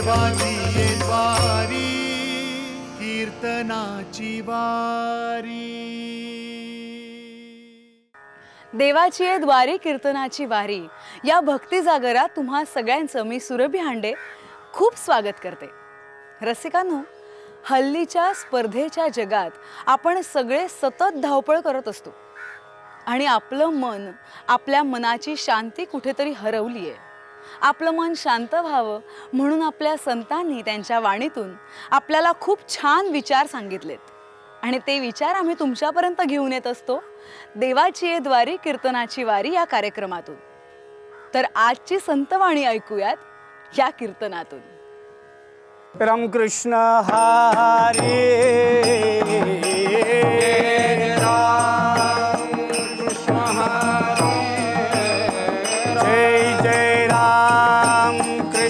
देवाची वारी कीर्तनाची वारी. देवाची ये द्वारी कीर्तनाची वारी. या भक्ती जागरात तुम्हा सगळ्यांचं मी सुरभी हांडे खूप स्वागत करते. रसिकांनो हल्लीच्या स्पर्धेच्या जगात आपण सगळे सतत धावपळ करत असतो. आणि आपलं मन आपल्या मनाची शांती कुठेतरी हरवली आहे आपलं मन शांत व्हावं म्हणून आपल्या संतांनी त्यांच्या वाणीतून आपल्याला खूप छान विचार सांगितलेत. आणि ते विचार आम्ही तुमच्यापर्यंत घेऊन येत असतो देवाची द्वारी कीर्तनाची वारी या कार्यक्रमातून. तर आजची संतवाणी ऐकूयात या कीर्तनातून. रामकृष्ण हरे.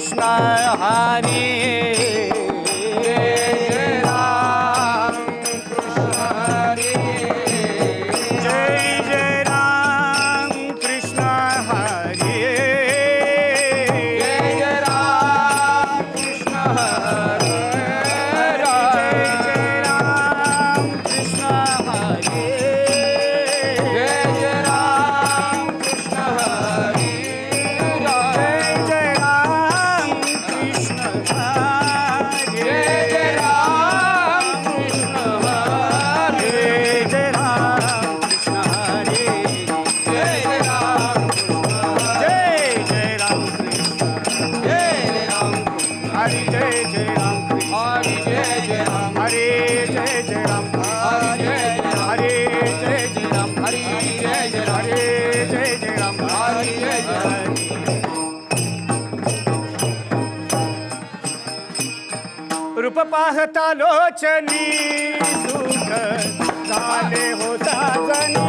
कृष्ण ी रूप पाहता लोचनी सुख झाले हो साजनी.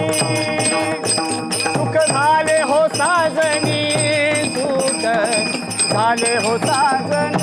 सुख झाले हो साजनी सुख झाले हो साजनी.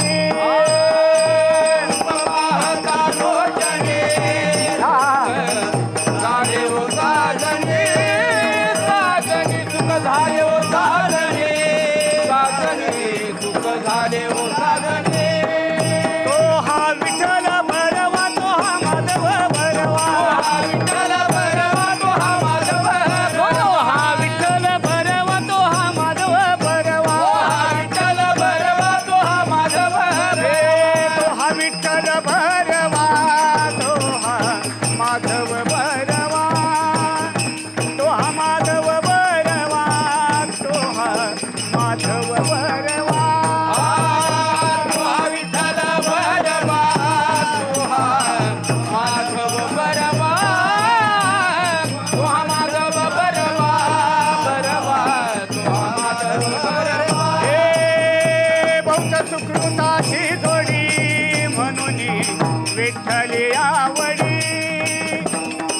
विठ्ठली आवडी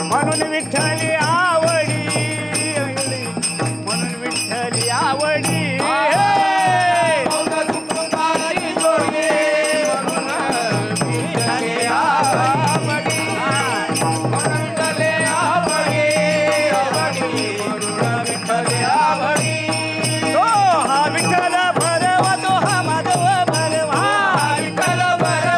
म्हणून विठ्ठली आवडी म्हणून विठ्ठली आवडी तो हा विठ्ठल भरवा तो हा माधव भरवा. विठ्ठल भरवा.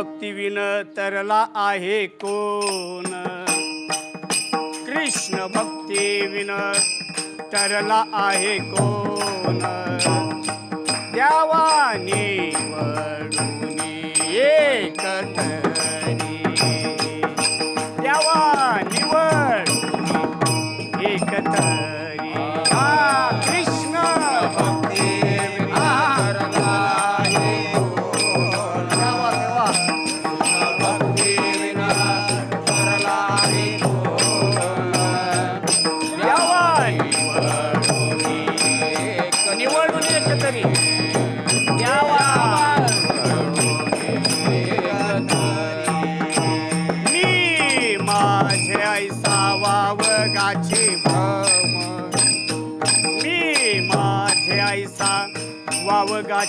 भक्ती विन तरला आहे कोण? कृष्ण भक्ती विन तरला आहे कोण? द्यावानी वडून एक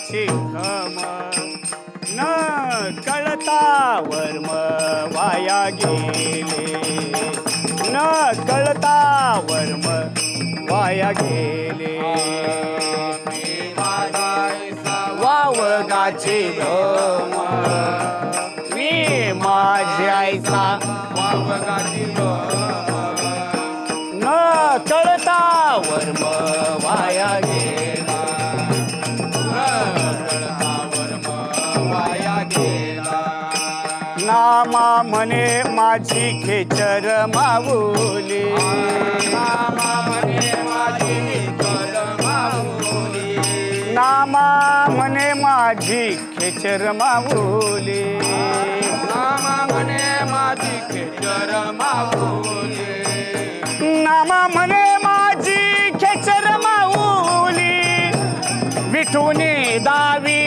वावगाची भ्रम न कळता वर्म वाया गेले. न कळता वर्म वाया गेले. वावगाचे भ्रम मी माझे ऐसा न कळता वर्म वाया गेले नामा म्हणे माझी खेचर माऊली. नामा म्हणे माझी खेचर माऊली. नामा म्हणे माझी खेचर माऊली. विठुनी दाविली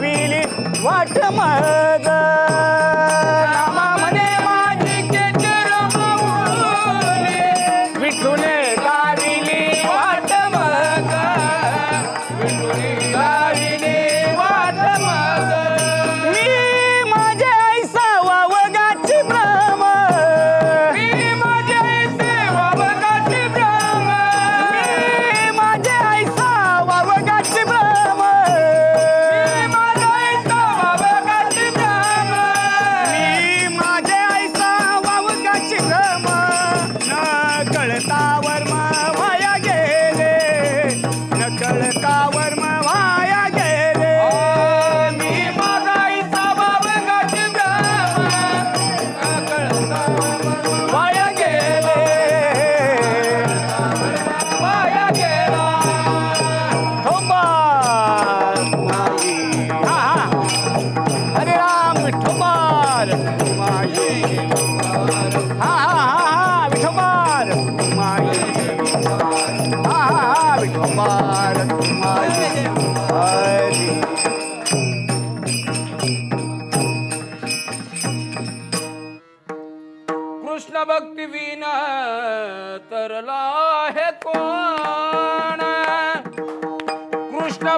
विठुनी दाविली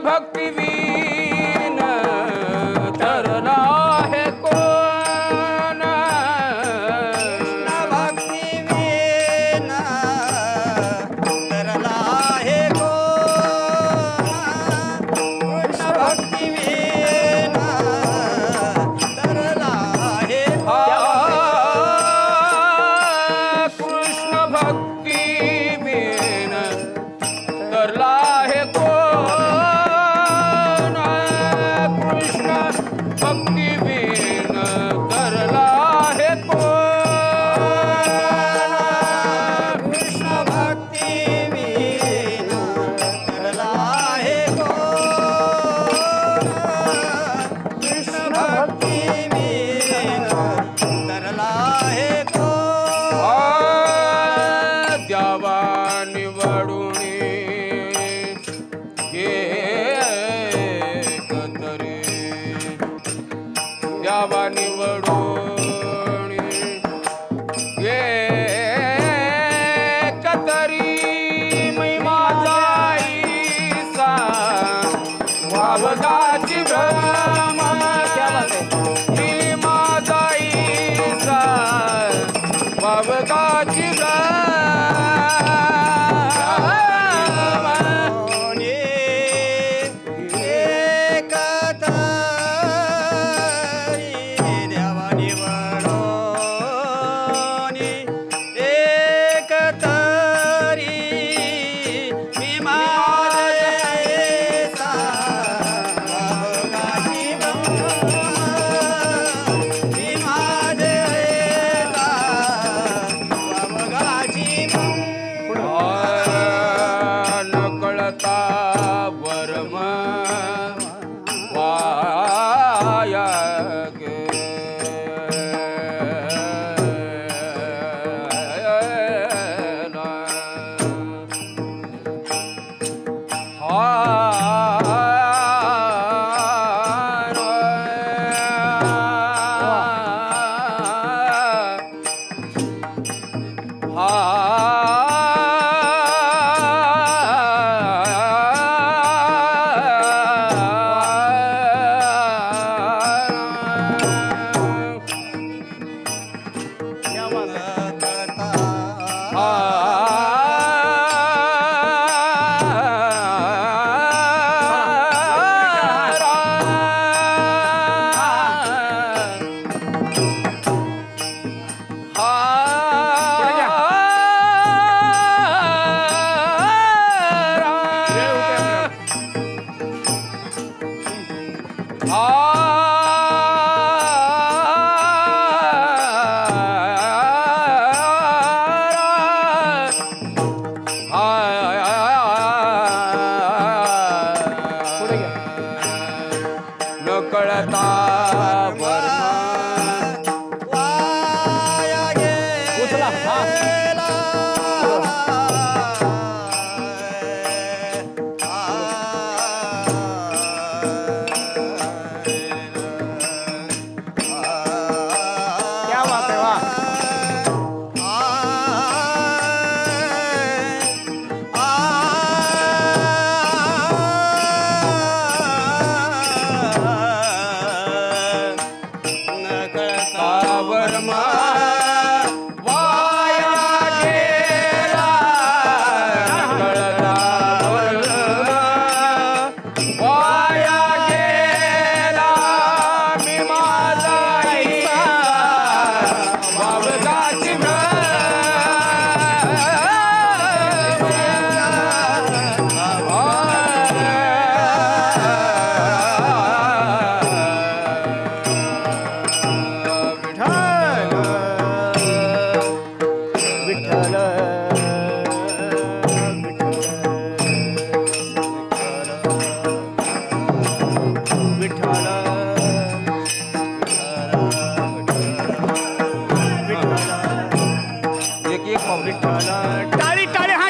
भक्तिवीन धरला हे कोण? भक्तिवीन धरला हे धरला हे कृष्ण वावगाची भ्रम एक माऊली टाळा. टाळी टाळी हा.